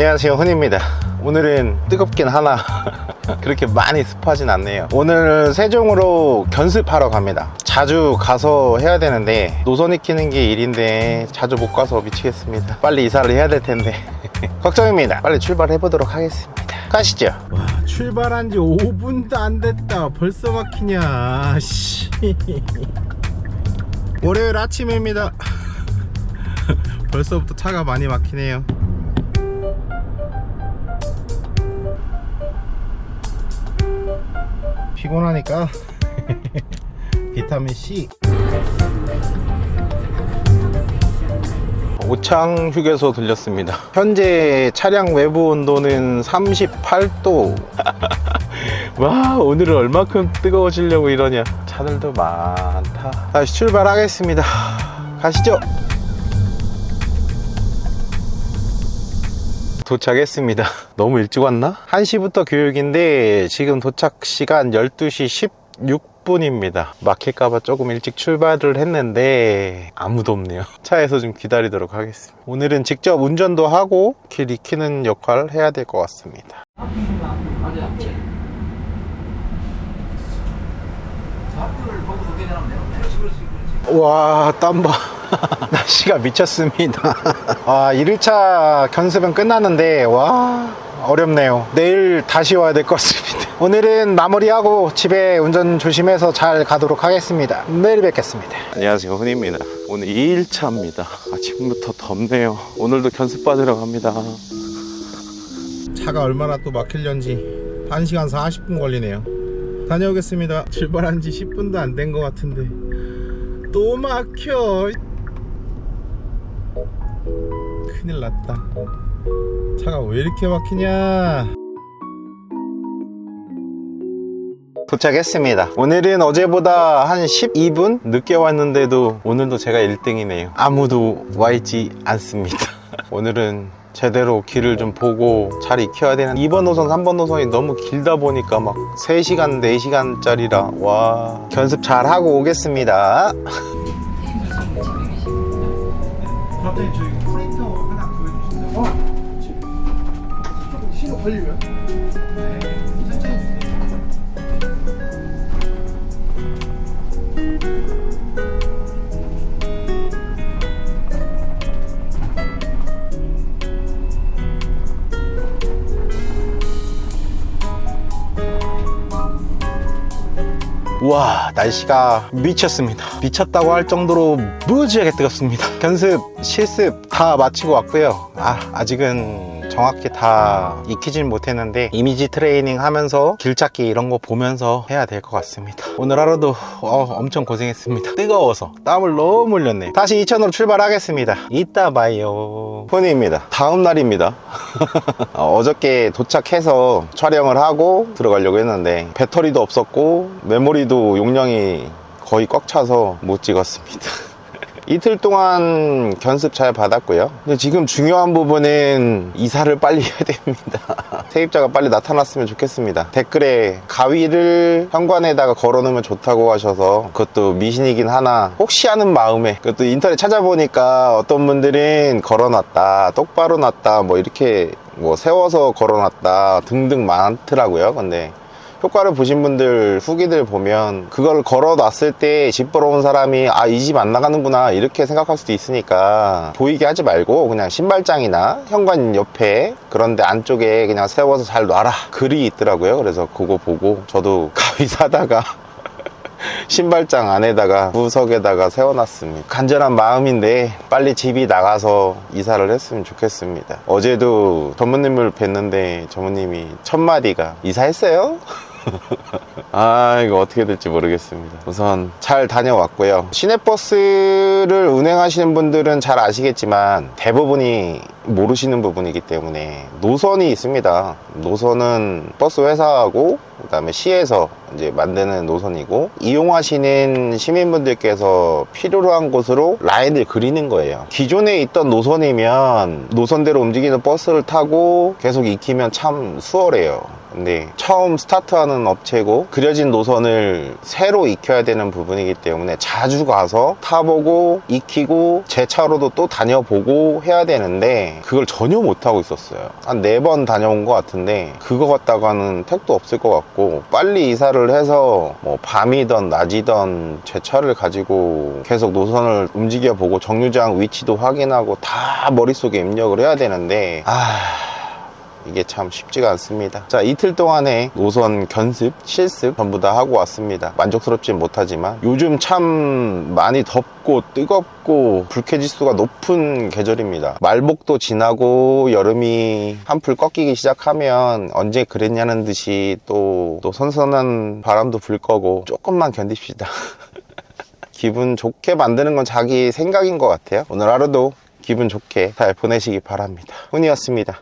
안녕하세요 훈입니다. 오늘은 뜨겁긴 하나 그렇게 많이 습하진 않네요. 오늘 세종으로 견습하러 갑니다. 자주 가서 해야 되는데 노선 익히는 게 일인데 자주 못 가서 미치겠습니다. 빨리 이사를 해야 될 텐데 걱정입니다. 빨리 출발해 보도록 하겠습니다. 가시죠. 와 출발한 지 5분도 안 됐다. 벌써 막히냐 씨. 월요일 아침입니다. 벌써부터 차가 많이 막히네요 피곤하니까. 비타민 C. 오창 휴게소 들렸습니다. 현재 차량 외부 온도는 38도. 와 오늘은 얼마큼 뜨거워지려고 이러냐. 차들도 많다. 다시 출발하겠습니다. 가시죠 도착했습니다. 너무 일찍 왔나? 1시부터 교육인데 지금 도착 시간 12시 16분입니다. 막힐까봐 조금 일찍 출발을 했는데 아무도 없네요. 차에서 좀 기다리도록 하겠습니다. 오늘은 직접 운전도 하고 길 익히는 역할을 해야 될 것 같습니다. 와 땀봐 날씨가 미쳤습니다. 아 1일차 견습은 끝났는데 와 어렵네요. 내일 다시 와야 될 것 같습니다. 오늘은 마무리하고 집에 운전 조심해서 잘 가도록 하겠습니다. 내일 뵙겠습니다. 안녕하세요 훈입니다. 오늘 2일차입니다. 아침부터 덥네요. 오늘도 견습 받으러 갑니다. 차가 얼마나 또 막힐련지 1시간 40분 걸리네요. 다녀오겠습니다. 출발한 지 10분도 안 된 것 같은데. 또 막혀 큰일 났다. 차가 왜 이렇게 막히냐? 도착했습니다. 오늘은 어제보다 한 12분 늦게 왔는데도 오늘도 제가 1등이네요. 아무도 와 있지 않습니다. 오늘은 제대로 길을 좀 보고 잘 익혀야 되는 2번 노선 3번 노선이 너무 길다 보니까 막 3시간 4시간짜리라 와 견습 잘 하고 오겠습니다 어, 조금 신호 걸리면? 와 날씨가 미쳤습니다. 미쳤다고 할 정도로 무지하게 뜨겁습니다. 견습 실습 다 마치고 왔고요. 아 아직은 정확히 다 익히진 못했는데 이미지 트레이닝 하면서 길 찾기 이런 거 보면서 해야 될 것 같습니다. 오늘 하루도 어, 엄청 고생했습니다. 뜨거워서 땀을 너무 흘렸네 다시 이천으로 출발하겠습니다. 이따 봐요. 폰입니다. 다음 날입니다. 어, 어저께 도착해서 촬영을 하고 들어가려고 했는데 배터리도 없었고 메모리도 용량이 거의 꽉 차서 못 찍었습니다. 이틀 동안 견습 잘 받았고요. 근데 지금 중요한 부분은 이사를 빨리 해야 됩니다. 세입자가 빨리 나타났으면 좋겠습니다. 댓글에 가위를 현관에다가 걸어놓으면 좋다고 하셔서 그것도 미신이긴 하나 혹시 하는 마음에 그것도 인터넷 찾아보니까 어떤 분들은 걸어놨다 똑바로 놨다 뭐 이렇게 뭐 세워서 걸어놨다 등등 많더라고요. 근데 효과를 보신 분들 후기들 보면 그걸 걸어 놨을 때 집 보러 온 사람이 아 이 집 안 나가는구나 이렇게 생각할 수도 있으니까 보이게 하지 말고 그냥 신발장이나 현관 옆에 그런데 안쪽에 그냥 세워서 잘 놔라 글이 있더라고요 그래서 그거 보고 저도 가위 사다가 신발장 안에다가 구석에다가 세워놨습니다. 간절한 마음인데 빨리 집이 나가서 이사를 했으면 좋겠습니다. 어제도 전무님을 뵀는데 전무님이 첫 마디가 이사했어요? 아 이거 어떻게 될지 모르겠습니다. 우선 잘 다녀왔고요. 시내버스를 운행하시는 분들은 잘 아시겠지만 대부분이 모르시는 부분이기 때문에 노선이 있습니다. 노선은 버스 회사하고 그다음에 시에서 이제 만드는 노선이고 이용하시는 시민분들께서 필요로 한 곳으로 라인을 그리는 거예요. 기존에 있던 노선이면 노선대로 움직이는 버스를 타고 계속 익히면 참 수월해요. 근데 처음 스타트하는 업체고 그려진 노선을 새로 익혀야 되는 부분이기 때문에 자주 가서 타보고 익히고 제 차로도 또 다녀보고 해야 되는데 그걸 전혀 못하고 있었어요 한 네 번 다녀온 것 같은데 그거 갖다가는 택도 없을 것 같고 빨리 이사를 해서 뭐 밤이던 낮이던 제 차를 가지고 계속 노선을 움직여 보고 정류장 위치도 확인하고 다 머릿속에 입력을 해야 되는데 아 이게 참 쉽지가 않습니다. 자, 이틀 동안의 노선 견습, 실습 전부 다 하고 왔습니다. 만족스럽진 못하지만 요즘 참 많이 덥고 뜨겁고 불쾌지수가 높은 계절입니다. 말복도 지나고 여름이 한풀 꺾이기 시작하면 언제 그랬냐는 듯이 또, 또 선선한 바람도 불 거고 조금만 견딥시다. 기분 좋게 만드는 건 자기 생각인 것 같아요. 오늘 하루도 기분 좋게 잘 보내시기 바랍니다. 훈이었습니다.